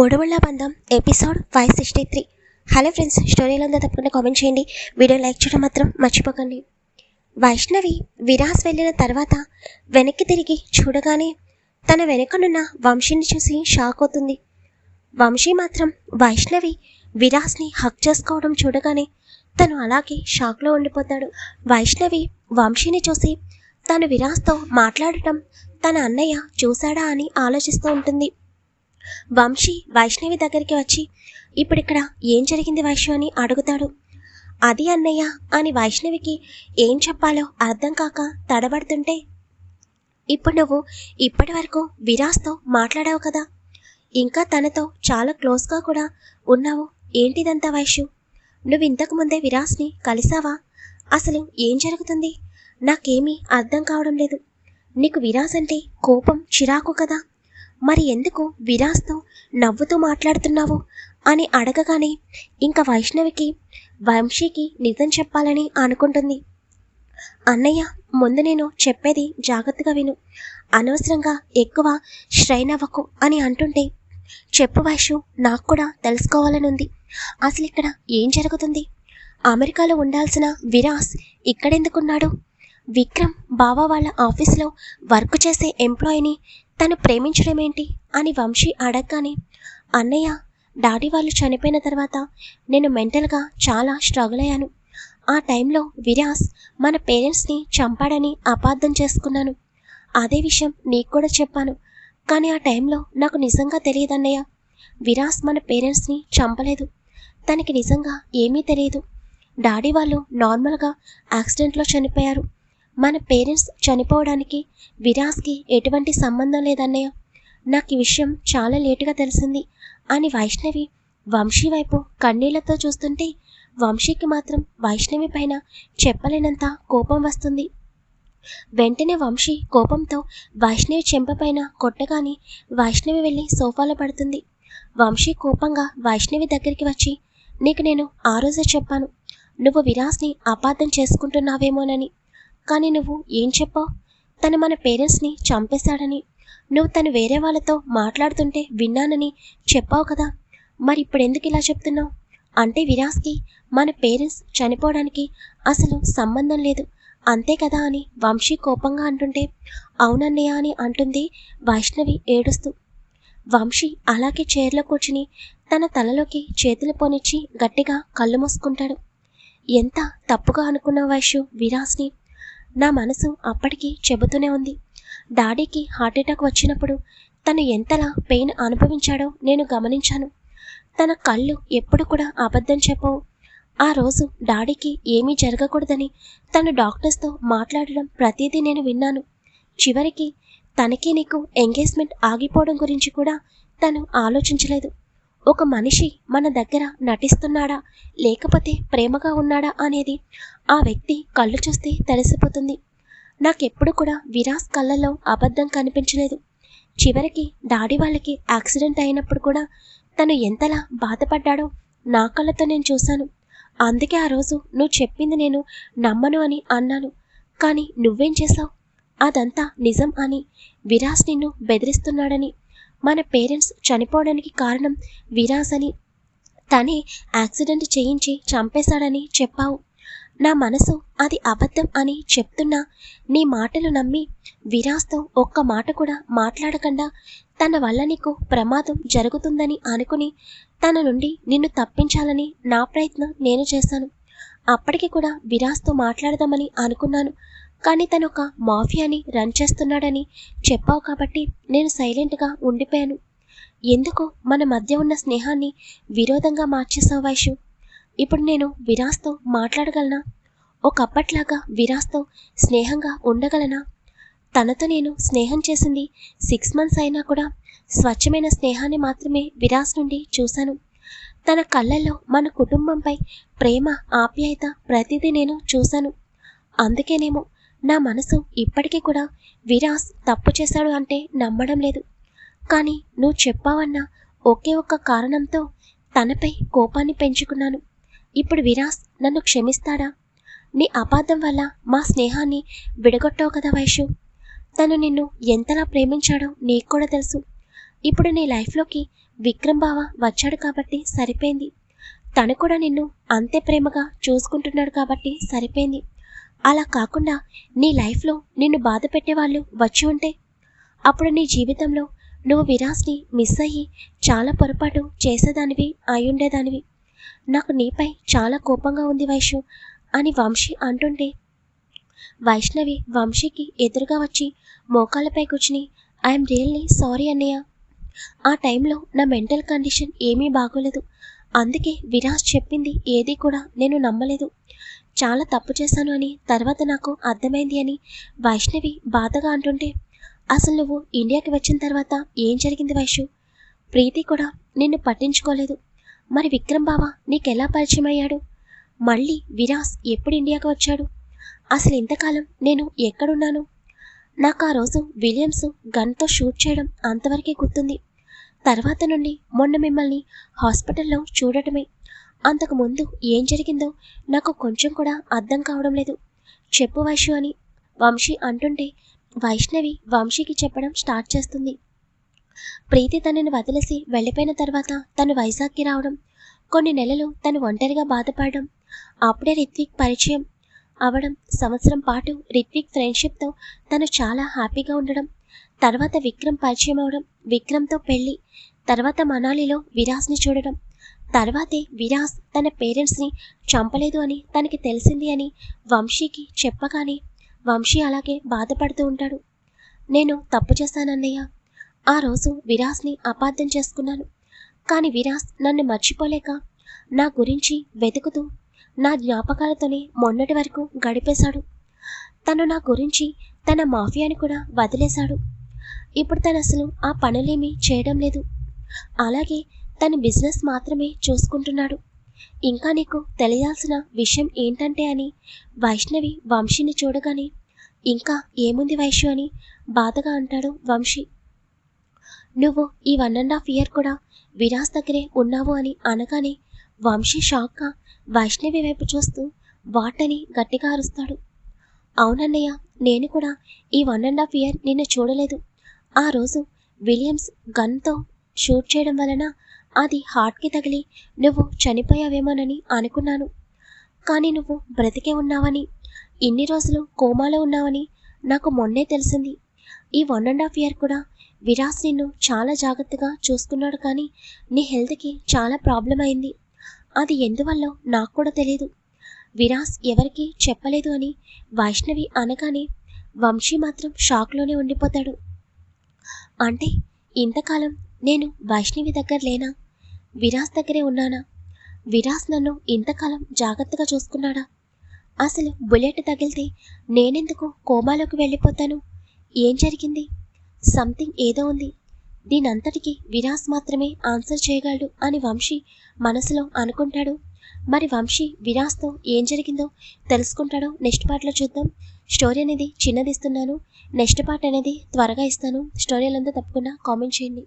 మూడవళ్ళ బంధం episode five sixty three hello friends స్టోరీలో ఉందో తప్పకుండా కామెంట్ చేయండి. వీడియో లైక్ చేయడం మాత్రం మర్చిపోకండి. వైష్ణవి విరాస్ వెళ్ళిన తర్వాత వెనక్కి తిరిగి చూడగానే తన వెనకనున్న వంశీని చూసి షాక్ అవుతుంది. వంశీ మాత్రం వైష్ణవి విరాస్ని హక్ చేసుకోవడం చూడగానే తను అలాగే షాక్లో ఉండిపోతాడు. వైష్ణవి వంశీని చూసి తను విరాస్తో మాట్లాడటం తన అన్నయ్య చూశాడా అని ఆలోచిస్తూ ఉంటుంది. వంశీ వైష్ణవి దగ్గరికి వచ్చి ఇప్పుడు ఇక్కడ ఏం జరిగింది వైష్ణవి? అని అడుగుతాడు. అది అన్నయ్య అని వైష్ణవికి ఏం చెప్పాలో అర్థం కాక తడబడుతుంటే ఇప్పుడు నువ్వు ఇప్పటి వరకు విరాస్తో మాట్లాడావు కదా. ఇంకా తనతో చాలా క్లోజ్గా కూడా ఉన్నావు. ఏంటిదంతా వైషు నువ్వు ఇంతకు ముందే విరాస్ని కలిసావా? అసలు ఏం జరుగుతుంది? నాకేమీ అర్థం కావడం లేదు. నీకు విరాస్ అంటే కోపం చిరాకు కదా. మరి ఎందుకు విరాస్తో నవ్వుతూ మాట్లాడుతున్నావు? అని అడగగానే ఇంకా వైష్ణవికి వంశీకి నిజం చెప్పాలని అనుకుంటుంది. అన్నయ్య ముందు నేను చెప్పేది జాగ్రత్తగా విను. అనవసరంగా ఎక్కువ శ్రైనవ్వకు అని అంటుంటే చెప్పు వైషు నాకు కూడా తెలుసుకోవాలని ఉంది అసలు ఇక్కడ ఏం జరుగుతుంది? అమెరికాలో ఉండాల్సిన విరాస్ ఇక్కడెందుకున్నాడు? విక్రమ్ బావా వాళ్ళ ఆఫీస్లో వర్క్ చేసే ఎంప్లాయీని తను ప్రేమించడం ఏంటి అని వంశీ అడగగానే అన్నయ్య డాడీ వాళ్ళు చనిపోయిన తర్వాత నేను మెంటల్గా చాలా స్ట్రగుల్ అయ్యాను. ఆ టైంలో విరాస్ మన పేరెంట్స్ని చంపాడని అపార్థం చేసుకున్నాను. అదే విషయం నీకు కూడా చెప్పాను. కానీ ఆ టైంలో నాకు నిజంగా తెలియదు అన్నయ్య. విరాస్ మన పేరెంట్స్ని చంపలేదు. తనకి నిజంగా ఏమీ తెలియదు. డాడీ వాళ్ళు నార్మల్గా యాక్సిడెంట్లో చనిపోయారు. మన పేరెంట్స్ చనిపోవడానికి విరాస్కి ఎటువంటి సంబంధం లేదన్నయ్య? నాకు ఈ విషయం చాలా లేటుగా తెలిసింది. అని వైష్ణవి వంశీ వైపు కన్నీళ్ళతో చూస్తుంటే వంశీకి మాత్రం వైష్ణవి పైన చెప్పలేనంత కోపం వస్తుంది. వెంటనే వంశీ కోపంతో వైష్ణవి చెంపపైన కొట్టగానే వైష్ణవి వెళ్ళి సోఫాలో పడుతుంది. వంశీ కోపంగా వైష్ణవి దగ్గరికి వచ్చి నీకు నేను ఆ రోజే చెప్పాను. నువ్వు విరాస్ని అపార్థం చేసుకుంటున్నావేమోనని. కానీ నువ్వు ఏం చెప్పావు? తను మన పేరెంట్స్ని చంపేశాడని. నువ్వు తను వేరే వాళ్ళతో మాట్లాడుతుంటే విన్నానని చెప్పావు కదా. మరి ఇప్పుడు ఎందుకు ఇలా చెప్తున్నావు? అంటే విరాస్కి మన పేరెంట్స్ చనిపోవడానికి అసలు సంబంధం లేదు. అంతే కదా అని వంశీ కోపంగా అంటుంటే అవునన్నయ్య అని అంటుంది వైష్ణవి ఏడుస్తూ. వంశీ అలాగే చైర్లో కూర్చుని తన తలలోకి చేతులు పోనిచ్చి గట్టిగా కళ్ళు మూసుకుంటాడు. ఎంత తప్పుగా అనుకున్న వైషు విరాస్ని నా మనసు అప్పటికి చెబుతూనే ఉంది. డాడీకి హార్ట్అటాక్ వచ్చినప్పుడు తను ఎంతలా పెయిన్ అనుభవించాడో నేను గమనించాను. తన కళ్ళు ఎప్పుడు కూడా అబద్ధం చెప్పవు. ఆ రోజు డాడీకి ఏమీ జరగకూడదని తను డాక్టర్స్తో మాట్లాడడం ప్రతిదీ నేను విన్నాను. చివరికి తనకి నీకు ఎంగేజ్మెంట్ ఆగిపోవడం గురించి కూడా తను ఆలోచించలేదు. ఒక మనిషి మన దగ్గర నటిస్తున్నాడా లేకపోతే ప్రేమగా ఉన్నాడా అనేది ఆ వ్యక్తి కళ్ళు చూస్తే తెలిసిపోతుంది. నాకెప్పుడు కూడా విరాస్ కళ్ళల్లో అబద్ధం కనిపించలేదు. చివరికి డాడీ వాళ్ళకి యాక్సిడెంట్ అయినప్పుడు కూడా తను ఎంతలా బాధపడ్డాడో నా కళ్ళతో నేను చూశాను. అందుకే ఆ రోజు నువ్వు చెప్పింది నేను నమ్మను అని అన్నాను. కానీ నువ్వేం చేశావు? అదంతా నిజం అని విరాస్ నిన్ను బెదిరిస్తున్నాడని మన పేరెంట్స్ చనిపోవడానికి కారణం విరాస్ అని తనే యాక్సిడెంట్ చేయించి చంపేశాడని చెప్పావు. నా మనసు అది అబద్ధం అని చెప్తున్నా నీ మాటలు నమ్మి విరాస్తో ఒక్క మాట కూడా మాట్లాడకుండా తన వల్ల నీకు ప్రమాదం జరుగుతుందని అనుకుని తన నుండి నిన్ను తప్పించాలని నా ప్రయత్నం నేను చేశాను. అప్పటికి కూడా విరాస్తో మాట్లాడదామని అనుకున్నాను కానీ తను ఒక మాఫియాని రన్ చేస్తున్నాడని చెప్పావు కాబట్టి నేను సైలెంట్గా ఉండిపోయాను. ఎందుకు మన మధ్య ఉన్న స్నేహాన్ని విరోధంగా మార్చేసావు వైషు ఇప్పుడు నేను విరాస్తో మాట్లాడగలనా? ఒకప్పట్లాగా విరాస్తో స్నేహంగా ఉండగలనా? తనతో నేను స్నేహం చేసింది సిక్స్ మంత్స్ అయినా కూడా స్వచ్ఛమైన స్నేహాన్ని మాత్రమే విరాస్ నుండి చూశాను. తన కళ్ళల్లో మన కుటుంబంపై ప్రేమ ఆప్యాయత ప్రతిదీ నేను చూశాను. అందుకేనేమో నా మనసు ఇప్పటికీ కూడా విరాస్ తప్పు చేశాడు అంటే నమ్మడం లేదు. కానీ నువ్వు చెప్పావన్న ఒకే ఒక్క కారణంతో తనపై కోపాన్ని పెంచుకున్నాను. ఇప్పుడు విరాస్ నన్ను క్షమిస్తాడా? నీ అపార్థం వల్ల మా స్నేహాన్ని విడగొట్టావు కదా వైషు తను నిన్ను ఎంతలా ప్రేమించాడో నీకు కూడా తెలుసు. ఇప్పుడు నీ లైఫ్లోకి విక్రమ్ బావ వచ్చాడు కాబట్టి సరిపోయింది. తను కూడా నిన్ను అంతే ప్రేమగా చూసుకుంటున్నాడు కాబట్టి సరిపోయింది. అలా కాకుండా నీ లైఫ్లో నిన్ను బాధ పెట్టేవాళ్ళు వచ్చి ఉంటే? అప్పుడు నీ జీవితంలో నువ్వు విరాస్ని మిస్ అయ్యి చాలా పొరపాటు చేసేదానివి అయ్యుండేదానివి. నాకు నీపై చాలా కోపంగా ఉంది వైషు అని వంశీ అంటుంటే. వైష్ణవి వంశీకి ఎదురుగా వచ్చి మోకాళ్ళపై కూర్చుని ఐఎమ్ రియల్లీ సారీ అన్నయ్య. ఆ టైంలో నా మెంటల్ కండిషన్ ఏమీ బాగోలేదు. అందుకే విరాజ్ చెప్పింది ఏది కూడా నేను నమ్మలేదు. చాలా తప్పు చేశాను అని తర్వాత నాకు అర్థమైంది అని వైష్ణవి బాధగా అంటుంటే అసలు నువ్వు ఇండియాకి వచ్చిన తర్వాత ఏం జరిగింది వైషు ప్రీతి కూడా నిన్ను పట్టించుకోలేదు. మరి విక్రమ్ బావ నీకెలా పరిచయం అయ్యాడు మళ్ళీ విరాస్ ఎప్పుడు ఇండియాకు వచ్చాడు? అసలు ఇంతకాలం నేను ఎక్కడున్నాను? నాకు ఆ రోజు విలియమ్స్ గన్తో షూట్ చేయడం అంతవరకే గుర్తుంది. తర్వాత నుండి మొన్న మిమ్మల్ని హాస్పిటల్లో చూడటమే. అంతకు ముందు ఏం జరిగిందో నాకు కొంచెం కూడా అర్థం కావడం లేదు. చెప్పు వైషు అని వంశీ అంటుంటే వైష్ణవి వంశీకి చెప్పడం స్టార్ట్ చేస్తుంది. ప్రీతి తనని వదిలేసి వెళ్ళిపోయిన తర్వాత తను వైజాగ్కి రావడం కొన్ని నెలలు తను ఒంటరిగా బాధపడడం అప్పుడే రిత్విక్ పరిచయం అవడం సంవత్సరం పాటు రిత్విక్ ఫ్రెండ్షిప్తో తను చాలా హ్యాపీగా ఉండడం తర్వాత విక్రమ్ పరిచయం అవడం విక్రమ్తో పెళ్ళి తర్వాత మనాలిలో విరాస్ని చూడడం తర్వాతే విరాస్ తన పేరెంట్స్ని చంపలేదు అని తనకి తెలిసింది అని వంశీకి చెప్పగానే వంశీ అలాగే బాధపడుతూ ఉంటాడు. నేను తప్పు చేశానన్నయ్య ఆ రోజు విరాస్ని అపార్థం చేసుకున్నాను. కానీ విరాస్ నన్ను మర్చిపోలేక నా గురించి వెతుకుతూ నా జ్ఞాపకాలతోనే మొన్నటి వరకు గడిపేశాడు. తను నా గురించి తన మాఫియాని కూడా వదిలేశాడు. ఇప్పుడు తను అసలు ఆ పనులేమీ చేయడం లేదు. అలాగే తన బిజినెస్ మాత్రమే చూసుకుంటున్నాడు. ఇంకా నీకు తెలియాల్సిన విషయం ఏంటంటే అని వైష్ణవి వంశీని చూడగానే ఇంకా ఏముంది వైశ్యు అని బాధగా అంటాడు వంశీ. నువ్వు ఈ వన్ అండ్ హాఫ్ ఇయర్ కూడా విరాస్ దగ్గరే ఉన్నావు అని అనగానే వంశీ షాక్గా వైష్ణవి వైపు చూస్తూ వాటని గట్టిగా అరుస్తాడు. అవునన్నయ్య నేను కూడా ఈ వన్ అండ్ హాఫ్ ఇయర్ నిన్ను చూడలేదు. ఆ రోజు విలియమ్స్ గన్తో షూట్ చేయడం వలన అది హార్ట్కి తగిలి నువ్వు చనిపోయావేమోనని అనుకున్నాను. కానీ నువ్వు బ్రతికే ఉన్నావని ఇన్ని రోజులు కోమాలో ఉన్నావని నాకు మొన్నే తెలిసింది. ఈ వన్ అండ్ హాఫ్ ఇయర్ కూడా విరాస్ నిన్ను చాలా జాగ్రత్తగా చూసుకున్నాడు కానీ నీ హెల్త్కి చాలా ప్రాబ్లం అయింది. అది ఎందువల్ల నాకు కూడా తెలియదు విరాస్ ఎవరికి చెప్పలేదు అని వైష్ణవి అనగానే వంశీ మాత్రం షాక్లోనే ఉండిపోతాడు. అంటే ఇంతకాలం నేను వైష్ణవి దగ్గర లేనా? విరాస్ దగ్గరే ఉన్నానా? విరాస్ నన్ను ఇంతకాలం జాగ్రత్తగా చూసుకున్నాడా? అసలు బుల్లెట్ తగిలితే నేనెందుకు కోమాలోకి వెళ్ళిపోతాను? ఏం జరిగింది? సంథింగ్ ఏదో ఉంది. దీనంతటికి విరాస్ మాత్రమే ఆన్సర్ చేయగలడు అని వంశీ మనసులో అనుకుంటాడు. మరి వంశీ విరాస్తో ఏం జరిగిందో తెలుసుకుంటాడో నెక్స్ట్ పార్ట్లో చూద్దాం. స్టోరీ అనేది చిన్నది ఇస్తున్నాను నెక్స్ట్ పార్ట్ అనేది త్వరగా ఇస్తాను. స్టోరీలంతా తప్పకుండా కామెంట్ చేయండి.